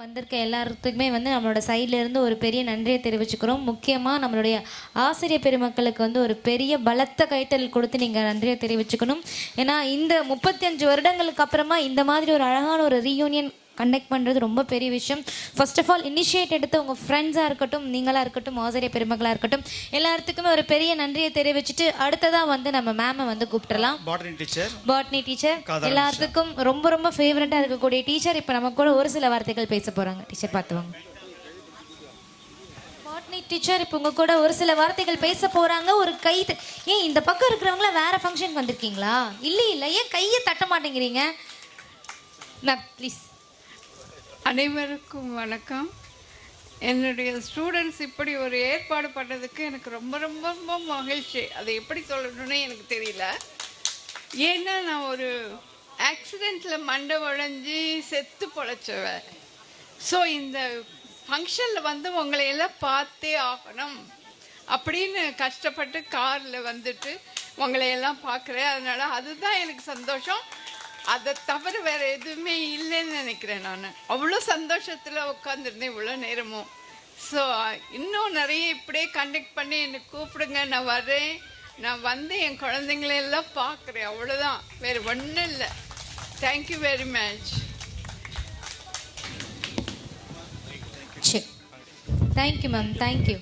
வந்திருக்க எல்லாத்துக்குமே வந்து நம்மளோட சைட்லேருந்து ஒரு பெரிய நன்றியை தெரிவிச்சுக்கிறோம். முக்கியமாக நம்மளுடைய ஆசிரியர் பெருமக்களுக்கு வந்து ஒரு பெரிய பலத்த கைத்தல் கொடுத்து நீங்கள் நன்றியை தெரிவிச்சுக்கணும். ஏன்னா இந்த முப்பத்தி அஞ்சு வருடங்களுக்கு அப்புறமா இந்த மாதிரி ஒரு அழகான ஒரு ரீயூனியன் கண்டக்ட் பண்ணுறது ரொம்ப பெரிய விஷயம். ஃபர்ஸ்ட் ஆஃப் ஆல் இனிஷியேட் எடுத்து உங்கள் ஃப்ரெண்ட்ஸாக இருக்கட்டும் நீங்களாக இருக்கட்டும் ஆசிரியர் பெருமக்களாக இருக்கட்டும் எல்லாத்துக்குமே ஒரு பெரிய நன்றியை தெரிவிச்சுட்டு அடுத்ததாக வந்து நம்ம மேமை வந்து டீச்சர் பாட்னி டீச்சர் எல்லாத்துக்கும் ரொம்ப ரொம்ப ஃபேவரட்டாக இருக்கக்கூடிய டீச்சர் இப்போ நம்ம கூட ஒரு சில வார்த்தைகள் பேச போகிறாங்க டீச்சர் பார்த்து வாங்க பாட்னி டீச்சர் இப்போ உங்க கூட ஒரு சில வார்த்தைகள் பேச போறாங்க. ஒரு கை ஏன் இந்த பக்கம் இருக்கிறவங்கள வேற ஃபங்க்ஷனுக்கு வந்திருக்கீங்களா? இல்லை இல்லை. ஏன் கையை தட்ட மாட்டேங்கிறீங்க? மேம் ப்ளீஸ் அனைவருக்கும் வணக்கம். என்னுடைய ஸ்டூடெண்ட்ஸ் இப்படி ஒரு ஏற்பாடு பண்ணதுக்கு எனக்கு ரொம்ப ரொம்ப ரொம்ப மகிழ்ச்சி. அதை எப்படி சொல்லணும்னு எனக்கு தெரியல. ஏன்னா நான் ஒரு ஆக்சிடெண்ட்டில் மண்டை உடைஞ்சி செத்து பொழைச்சவன். ஸோ இந்த ஃபங்க்ஷனில் வந்து உங்களை எல்லாம் பார்த்தே ஆகணும். அப்படின்னு கஷ்டப்பட்டு காரில் வந்துட்டு உங்களை எல்லாம் பார்க்குறேன். அதனால் அதுதான் எனக்கு சந்தோஷம். அதை தவிர வேறு எதுவுமே இல்லைன்னு நினைக்கிறேன் நான். அவ்வளோ சந்தோஷத்தில் உட்காந்துருந்தேன் இவ்வளோ நேரமும். ஸோ இன்னும் நிறைய இப்படியே கண்டக்ட் பண்ணி என்னை கூப்பிடுங்க நான் வரேன். நான் வந்து என் குழந்தைங்களெல்லாம் பார்க்குறேன். அவ்வளோதான் வேறு ஒன்றும் இல்லை. தேங்க்யூ வெரி மச் சரி thank you ma'am thank you